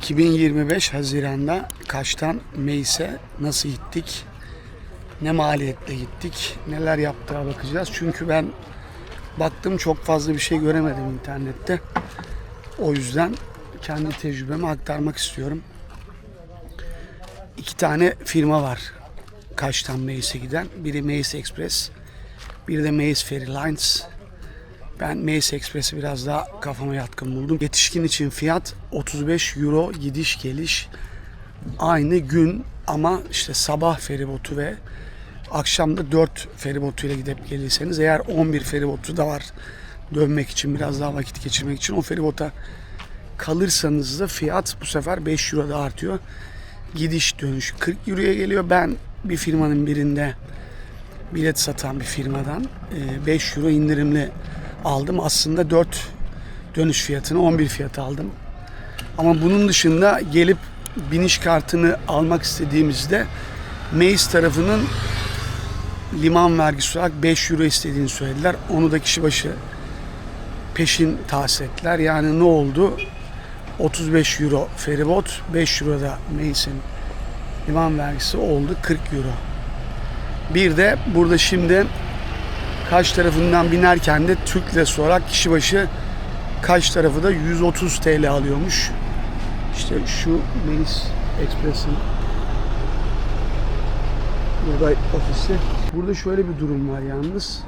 2025 Haziran'da Kaş'tan Meis'e nasıl gittik? Ne maliyetle gittik? Neler yaptığa bakacağız. Çünkü ben baktım çok fazla bir şey göremedim internette. O yüzden kendi tecrübemi aktarmak istiyorum. İki tane firma var Kaş'tan Meis'e giden. Biri Meis Express, bir de Meis Ferry Lines. Ben Mace Express'i biraz daha kafama yatkın buldum. Yetişkin için fiyat 35 euro gidiş geliş. Aynı gün ama işte sabah feribotu ve akşamda 4 feribotuyla gidip gelirseniz eğer 11 feribotu da var dönmek için biraz daha vakit geçirmek için o feribota kalırsanız da fiyat bu sefer 5 euro da artıyor. Gidiş dönüş 40 euroya geliyor. Ben bir firmanın birinde bilet satan bir firmadan e, 5 euro indirimli aldım. Aslında 4 dönüş fiyatını 11 fiyatı aldım. Ama bunun dışında gelip biniş kartını almak istediğimizde Maze tarafının liman vergisi olarak 5 euro istediğini söylediler. Onu da kişi başı peşin tahsis ettiler. Yani ne oldu? 35 euro feribot, 5 euro da Maze'in liman vergisi oldu 40 euro. Bir de burada şimdi Kaş tarafından binerken de Türk lirası olarak kişi başı Kaş tarafı da 130 TL alıyormuş. İşte şu Melis Express'in burada ofisi. Burada şöyle bir durum var yalnız.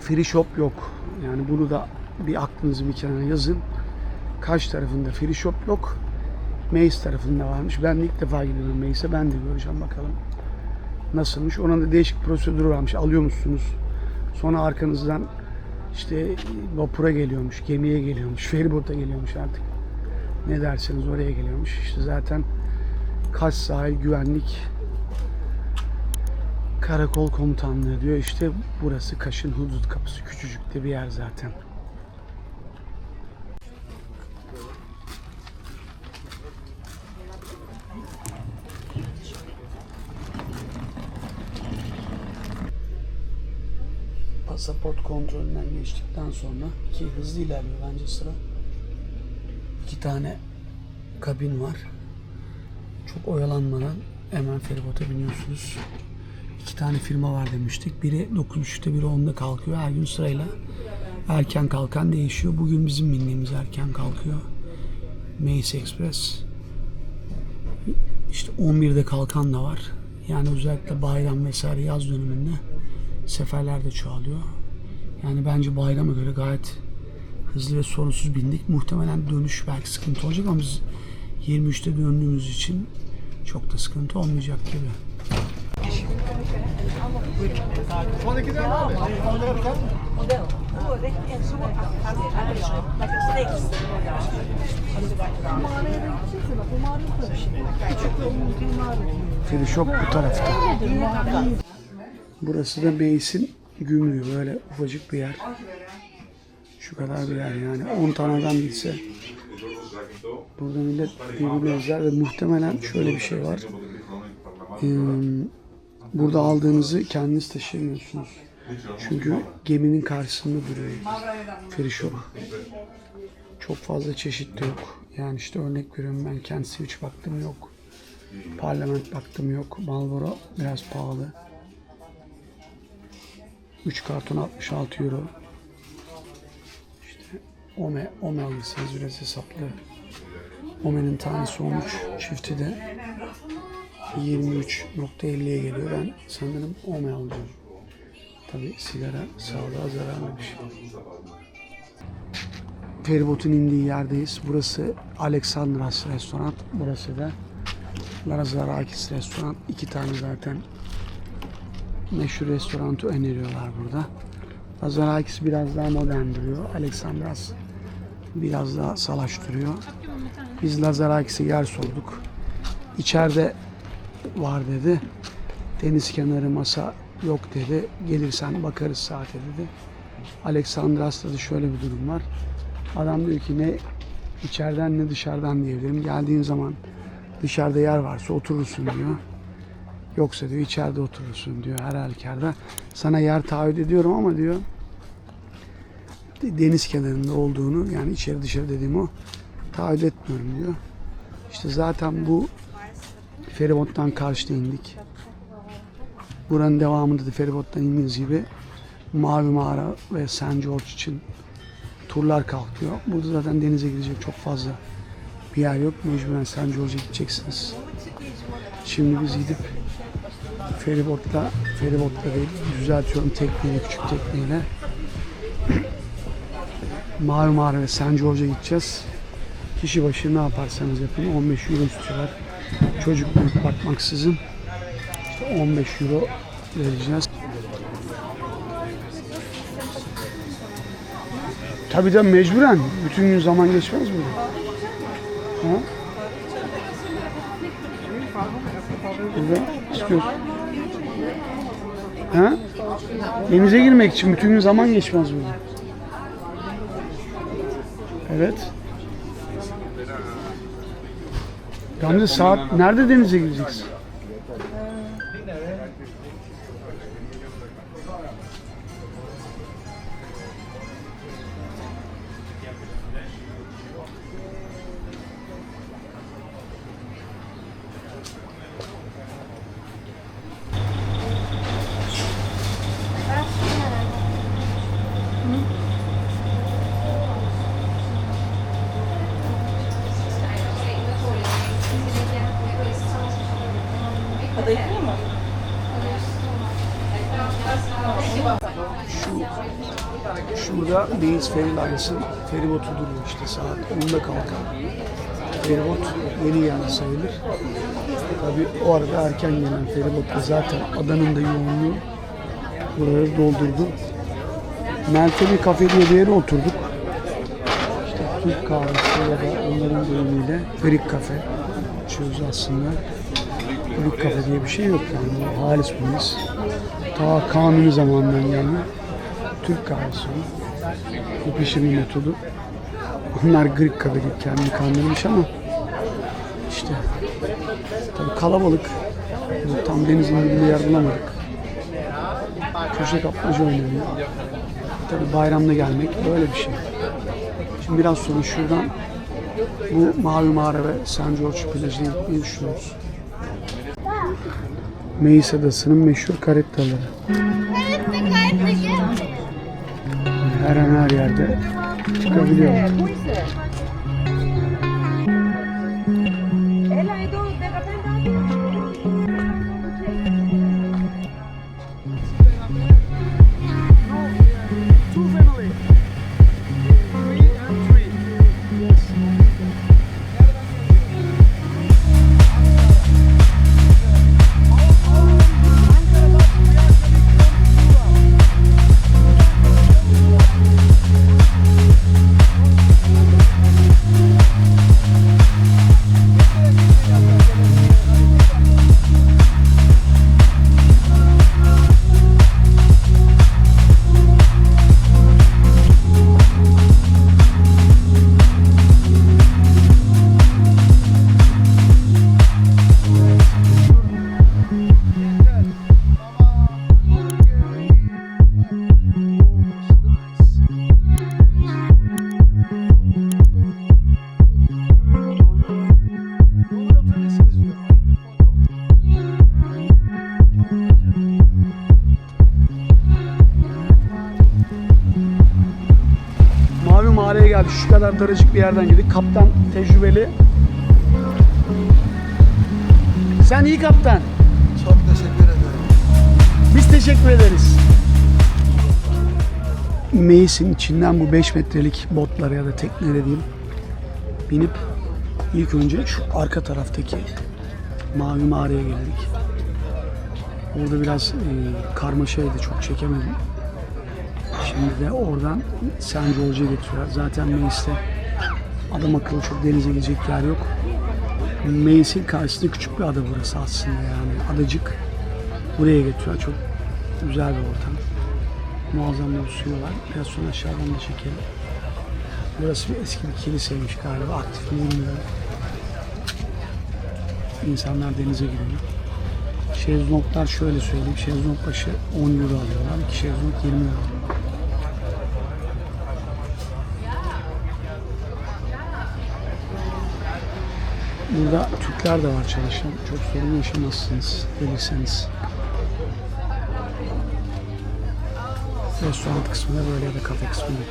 Free shop yok. Yani bunu da bir aklınızı bir kenara yazın. Kaş tarafında free shop yok. Maze tarafında varmış. Ben de ilk defa gidiyorum Maze'e. Ben de göreceğim bakalım nasılmış. Onun da değişik prosedürü varmış. Alıyor musunuz? Sonra arkanızdan işte vapura geliyormuş, gemiye geliyormuş, feribota geliyormuş artık. Ne derseniz oraya geliyormuş. İşte zaten Kaş Sahil Güvenlik Karakol Komutanlığı diyor. İşte burası Kaş'ın hudut kapısı. Küçücük de bir yer zaten. Kontrolünden geçtikten sonra ki hızlı ilerliyor bence sıra. İki tane kabin var. Çok oyalanmadan hemen feribota biniyorsunuz. İki tane firma var demiştik. Biri 9.30'da biri 10'da kalkıyor. Her gün sırayla erken kalkan değişiyor. Bugün bizim bindiğimiz erken kalkıyor. Mace Express. İşte 11'de kalkan da var. Yani özellikle bayram vesaire yaz döneminde seferler de çoğalıyor. Yani bence bayrama göre gayet hızlı ve sorunsuz bindik. Muhtemelen dönüş belki sıkıntı olacak ama biz 23'te döndüğümüz için çok da sıkıntı olmayacak gibi. Free Shop bu tarafta. Burası da Meysin gümrüğü böyle ufacık bir yer. Şu kadar bir yer yani. 10 tane adam gitse burada millet birbirini özler ve muhtemelen şöyle bir şey var. Ee, burada aldığınızı kendiniz taşıyamıyorsunuz. Çünkü geminin karşısında duruyor. Shop. Çok fazla çeşit de yok. Yani işte örnek veriyorum ben Kent Switch baktım yok. Parlament baktım yok. Marlboro biraz pahalı. 3 karton 66 euro. İşte Ome, Ome alırsanız biraz hesaplı. Ome'nin tanesi 13, çifti de 23.50'ye geliyor. Ben sanırım Ome alacağım. Tabi sigara sağlığa zararlı bir şey. Feribotun indiği yerdeyiz. Burası Alexandras Restoran. Burası da Lazarakis Restoran. İki tane zaten meşhur restoranı öneriyorlar burada. Lazarakis biraz daha modern duruyor. Alexandras biraz daha salaş duruyor. Biz Lazarakis'e yer sorduk. İçeride var dedi. Deniz kenarı masa yok dedi. Gelirsen bakarız saate dedi. Alexandras'ta da şöyle bir durum var. Adam diyor ki ne içeriden ne dışarıdan diyebilirim. Geldiğin zaman dışarıda yer varsa oturursun diyor. Yoksa diyor içeride oturursun diyor her halükarda. Sana yer taahhüt ediyorum ama diyor deniz kenarında olduğunu yani içeri dışarı dediğim o taahhüt etmiyorum diyor. İşte zaten bu feribottan karşıda indik. Buranın devamında da feribottan indiğiniz gibi Mavi Mağara ve St. George için turlar kalkıyor. Burada zaten denize girecek çok fazla bir yer yok. Mecburen St. George'a gideceksiniz. Şimdi biz gidip feribotla, feribotla değil, düzeltiyorum tekneyle, küçük tekneyle. Mavi Mağara ve St. George'a gideceğiz. Kişi başı ne yaparsanız yapın 15 euro istiyorlar. Çocuk büyük bakmaksızın işte 15 euro vereceğiz. Tabii de mecburen. Bütün gün zaman geçmez burada. Ha? Burada istiyorsun. Ha? Denize girmek için bütün gün zaman geçmez burada. Evet. Gamze saat nerede denize gireceksin? Şurada Deniz Ferry Lines'ın feribotu duruyor işte saat 10'da kalkan. Feribot yeni geldi sayılır. Tabi o arada erken gelen feribot da zaten adanın da yoğunluğu buraları doldurdu. Meltem'i kafe diye bir yere oturduk. İşte Türk kahvesi ya da onların deyimiyle Greek kafe içiyoruz aslında. Greek kafe diye bir şey yok yani. Halis miyiz? Ta kanuni zamandan gelme. Türk kahvesi bu. Pişirme metodu. Onlar Greek kafe deyip kendini kandırmış ama işte tabii kalabalık. Tam denizin dibinde yer bulamadık. Köşe kapmaca oynanıyor. Tabii bayramda gelmek böyle bir şey. Şimdi biraz sonra şuradan bu Mavi Mağara ve St. George plajına gitmeyi düşünüyoruz. Meis Adası'nın meşhur karettaları. Her an her yerde çıkabiliyor. Şu kadar daracık bir yerden girdik. Kaptan tecrübeli. Sen iyi kaptan. Çok teşekkür ederim. Biz teşekkür ederiz. Meis'in içinden bu 5 metrelik botlara ya da teknelere diyeyim binip ilk önce şu arka taraftaki mavi mağaraya geldik. Orada biraz e, karmaşaydı çok çekemedim. Şimdi de oradan St. George'a getiriyorlar. Zaten Meis'te adam akıllı çok denize gidecek yer yok. Meis'in karşısında küçük bir ada burası aslında yani adacık. Buraya getiriyor. Çok güzel bir ortam. Muazzam bir suyu var. Biraz sonra aşağıdan da çekelim. Burası bir eski bir kiliseymiş galiba. Aktif mi bilmiyorum. İnsanlar denize giriyor. Şezlonglar şöyle söyleyeyim. Şezlong başı 10 euro alıyorlar. İki şezlong 20 euro. Burada Türkler de var çalışan. Çok sorun yaşamazsınız gelirseniz. Restoran kısmında böyle ya da kafe kısmında.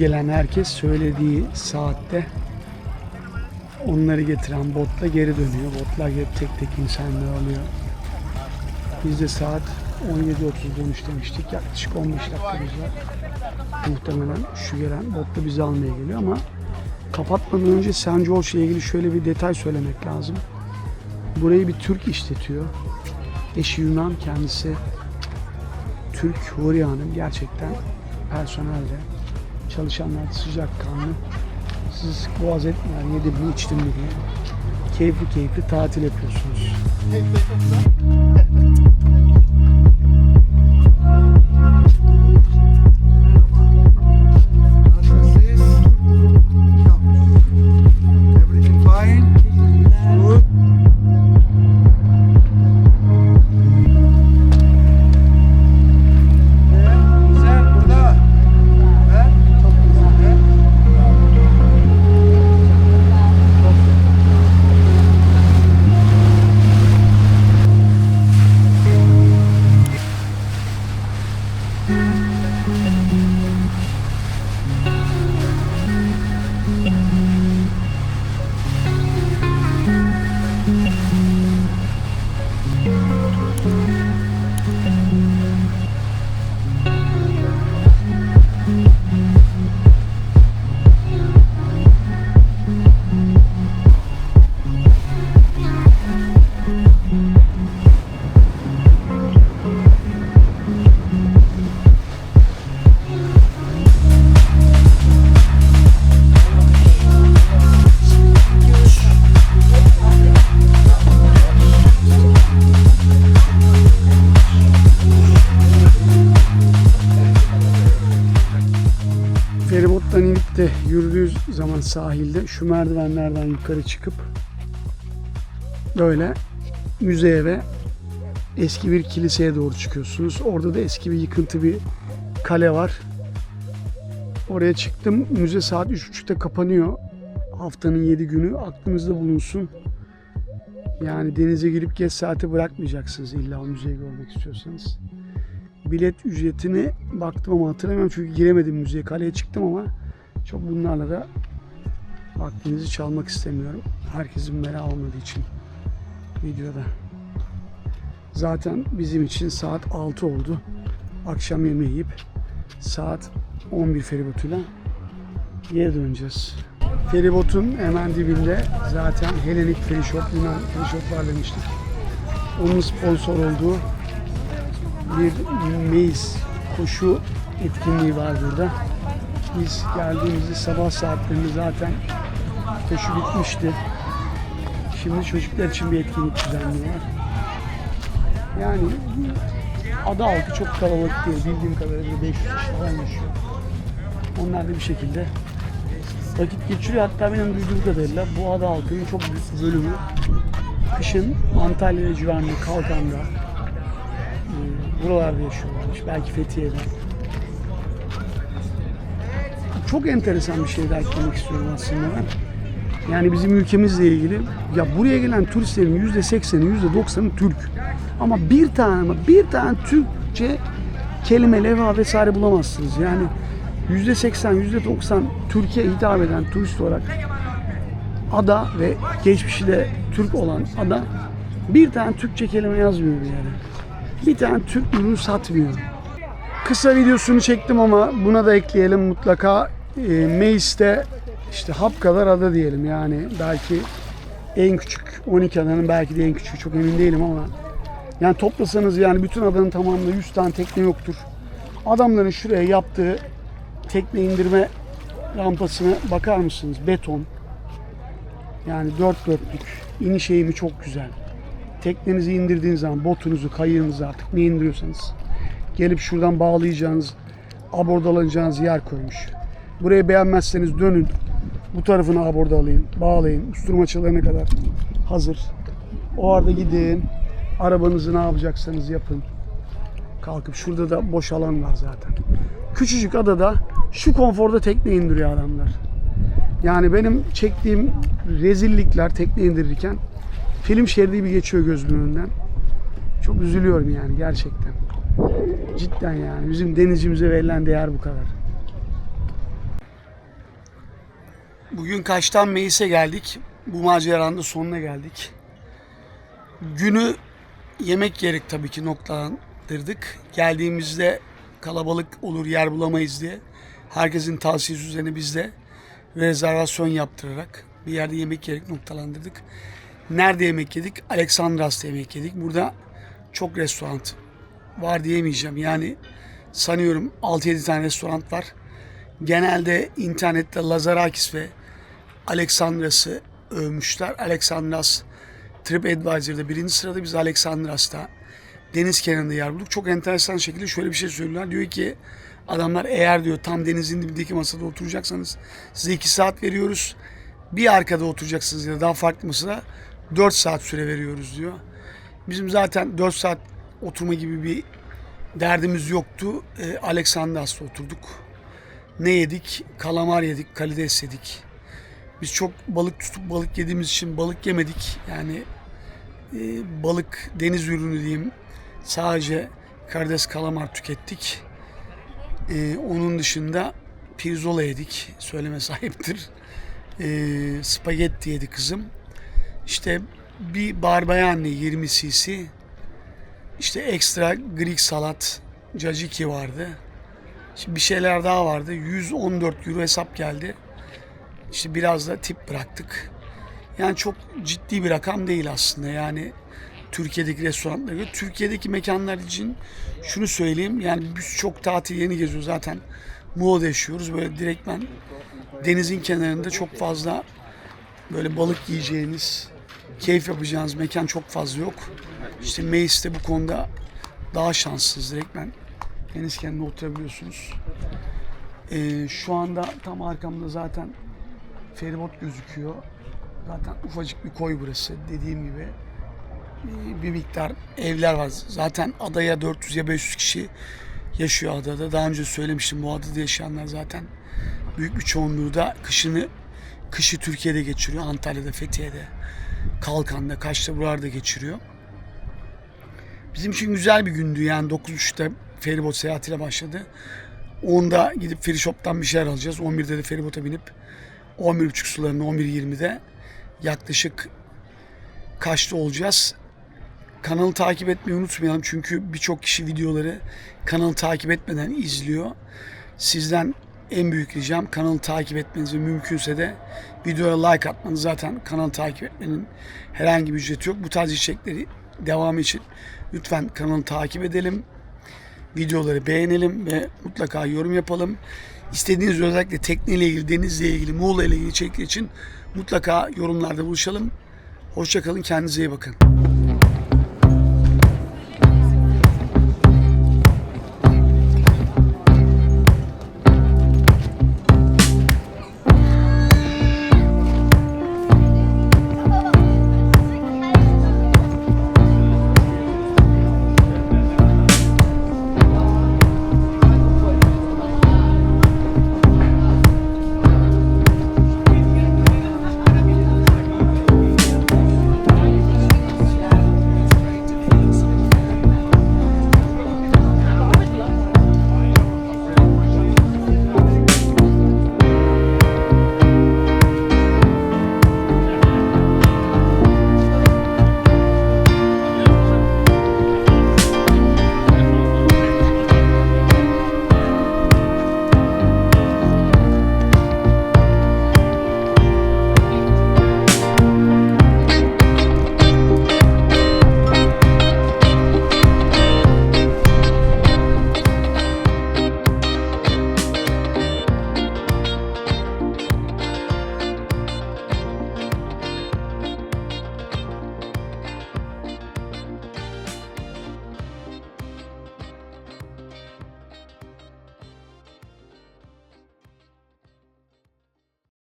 Gelen herkes söylediği saatte onları getiren botla geri dönüyor. Botlar gelip tek tek insanları alıyor. Biz de saat 17.30 dönüş demiştik. Yaklaşık 15 dakikamız var. Muhtemelen şu gelen botla bizi almaya geliyor ama kapatmadan önce St. George ile ilgili şöyle bir detay söylemek lazım. Burayı bir Türk işletiyor. Eşi Yunan kendisi Türk Huriye Hanım gerçekten personelde çalışanlar da sıcakkanlı. Siz boğaz etmeyen yedim mi içtim mi diye keyifli keyifli tatil yapıyorsunuz. Zaman sahilde şu merdivenlerden yukarı çıkıp böyle müzeye ve eski bir kiliseye doğru çıkıyorsunuz. Orada da eski bir yıkıntı bir kale var. Oraya çıktım. Müze saat 3.30'da kapanıyor. Haftanın 7 günü aklınızda bulunsun. Yani denize girip geç saati bırakmayacaksınız illa o müzeyi görmek istiyorsanız. Bilet ücretini baktım ama hatırlamıyorum çünkü giremedim müzeye. Kaleye çıktım ama çok bunlarla da vaktinizi çalmak istemiyorum. Herkesin merak olmadığı için videoda. Zaten bizim için saat 6 oldu. Akşam yemeği yiyip saat 11 feribotuyla geri döneceğiz. Feribotun hemen dibinde zaten Hellenic Ferry Shop, Yunan Ferry Shop var demiştik. Onun sponsor olduğu bir meyiz koşu etkinliği var burada. Biz geldiğimizde sabah saatlerinde zaten koşu bitmişti. Şimdi çocuklar için bir etkinlik düzenliyorlar. Yani ada halkı çok kalabalık değil. Bildiğim kadarıyla 500 kişi falan yaşıyor. Onlar da bir şekilde vakit geçiriyor. Hatta benim duyduğum kadarıyla bu ada halkının çok büyük bir bölümü kışın Antalya civarında Kalkan'da e, buralarda yaşıyorlarmış. Belki Fethiye'de. Çok enteresan bir şey daha eklemek istiyorum aslında ben. Yani bizim ülkemizle ilgili ya buraya gelen turistlerin yüzde sekseni, yüzde doksanı Türk. Ama bir tane bir tane Türkçe kelime, levha vesaire bulamazsınız. Yani yüzde seksen, yüzde doksan Türkiye hitap eden turist olarak ada ve geçmişi de Türk olan ada bir tane Türkçe kelime yazmıyor yani. Bir tane Türk ürünü satmıyor. Kısa videosunu çektim ama buna da ekleyelim mutlaka. E, Meis'te işte hap kadar ada diyelim yani belki en küçük 12 adanın belki de en küçüğü çok emin değilim ama yani toplasanız yani bütün adanın tamamında 100 tane tekne yoktur. Adamların şuraya yaptığı tekne indirme rampasına bakar mısınız? Beton. Yani dört dörtlük. İniş eğimi çok güzel. Teknenizi indirdiğiniz zaman botunuzu, kayığınızı artık ne indiriyorsanız gelip şuradan bağlayacağınız, abordalanacağınız yer koymuş. Burayı beğenmezseniz dönün. Bu tarafını abordalayın, bağlayın. Usturmaçalarına kadar hazır. O arada gidin. Arabanızı ne yapacaksanız yapın. Kalkıp şurada da boş alan var zaten. Küçücük adada şu konforda tekne indiriyor adamlar. Yani benim çektiğim rezillikler tekne indirirken film şeridi gibi geçiyor gözümün önünden. Çok üzülüyorum yani gerçekten. Cidden yani bizim denizcimize verilen değer bu kadar. Bugün Kaş'tan Meis'e geldik. Bu maceranın da sonuna geldik. Günü yemek yerek tabii ki noktalandırdık. Geldiğimizde kalabalık olur yer bulamayız diye. Herkesin tavsiyesi üzerine biz de rezervasyon yaptırarak bir yerde yemek yerek noktalandırdık. Nerede yemek yedik? Alexandras'ta yemek yedik. Burada çok restoran var diyemeyeceğim. Yani sanıyorum 6-7 tane restoran var. Genelde internette Lazarakis ve Alexandras'ı övmüşler. Alexandras TripAdvisor'da birinci sırada biz Alexandras'ta deniz kenarında yer bulduk. Çok enteresan şekilde şöyle bir şey söylüyorlar. Diyor ki adamlar eğer diyor tam denizin dibindeki masada oturacaksanız size 2 saat veriyoruz. Bir arkada oturacaksınız ya da daha farklı masada 4 saat süre veriyoruz diyor. Bizim zaten 4 saat oturma gibi bir derdimiz yoktu. E, Alexandras'ta oturduk. Ne yedik? Kalamar yedik, karides yedik. Biz çok balık tutup balık yediğimiz için balık yemedik. Yani e, balık deniz ürünü diyeyim. Sadece karides kalamar tükettik. E, onun dışında pirzola yedik. Söyleme sahiptir. E, spagetti yedi kızım. İşte bir barbayane 20 cc. İşte ekstra Greek salat, caciki vardı. Şimdi bir şeyler daha vardı. 114 euro hesap geldi. İşte biraz da tip bıraktık. Yani çok ciddi bir rakam değil aslında. Yani Türkiye'deki restoranlara göre. Türkiye'deki mekanlar için şunu söyleyeyim. Yani biz çok tatil yeni geziyoruz zaten. Muğla'da yaşıyoruz. Böyle direktmen denizin kenarında çok fazla böyle balık yiyeceğiniz, keyif yapacağınız mekan çok fazla yok. İşte Meis'te bu konuda daha şanssız. Direktmen deniz kenarında oturabiliyorsunuz. Ee, şu anda tam arkamda zaten feribot gözüküyor. Zaten ufacık bir koy burası. Dediğim gibi bir miktar evler var. Zaten adaya 400 ya 500 kişi yaşıyor adada. Daha önce söylemiştim bu adada yaşayanlar zaten büyük bir çoğunluğu da kışını kışı Türkiye'de geçiriyor. Antalya'da, Fethiye'de, Kalkan'da, Kaş'ta buralarda geçiriyor. Bizim için güzel bir gündü yani 9.30'da feribot seyahatiyle başladı. 10'da gidip free shop'tan bir şeyler alacağız. 11'de de feribota binip 11.30 sularında 11.20'de yaklaşık kaçta olacağız. Kanalı takip etmeyi unutmayalım çünkü birçok kişi videoları kanalı takip etmeden izliyor. Sizden en büyük ricam kanalı takip etmeniz ve mümkünse de videoya like atmanız. Zaten kanalı takip etmenin herhangi bir ücreti yok. Bu tarz içerikleri devamı için lütfen kanalı takip edelim. Videoları beğenelim ve mutlaka yorum yapalım. İstediğiniz özellikle tekneyle ilgili, denizle ilgili, Muğla ile ilgili içerikler için mutlaka yorumlarda buluşalım. Hoşçakalın, kendinize iyi bakın.